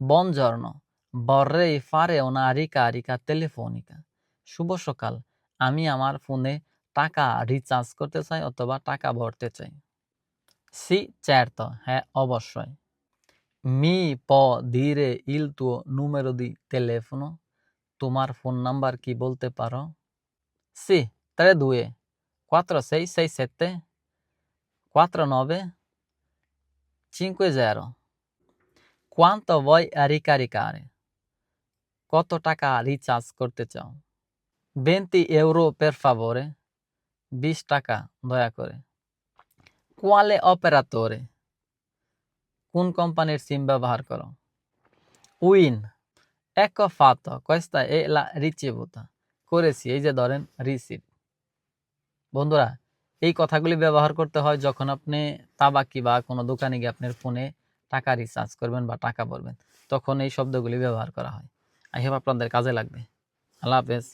বনজর্ণ বররে ফারে ওনা areca areca টেলিফোনিকা শুভ সকাল আমি আমার ফোনে টাকা রিচার্জ করতে চাই অথবা টাকা ভরতে চাই সি চ্যার তো হ্যাঁ অবশ্যই মি প ধীরে ইল তু নুমেরো দি টেলিফোন তোমার ফোন নাম্বার কি বলতে পারো সি তে দুয়ে কাত্র সেই সেই সেতে কাত্র নবে চিঙ্কুয়ে যায় quanto vuoi ricaricare? কত টাকা রিচার্জ করতে চাও 20 euro per favore? 20 টাকা দয়া করে quale operatore? কোন কোম্পানির সিম ব্যবহার করো উইন ecco fatto questa è la ricevuta. করেছি এই যে ধরেন রিসিভ বন্ধুরা এই কথাগুলি ব্যবহার করতে হয় যখন আপনি তাবাকি বা কোনো দোকানে গিয়ে আপনার ফোনে টাকা রিচার্জ করবেন বা টাকা ভরবেন, তখন এই শব্দগুলি ব্যবহার করা হয়। আই হোপ আপনাদের কাজে লাগবে। আল্লাহ হাফেজ।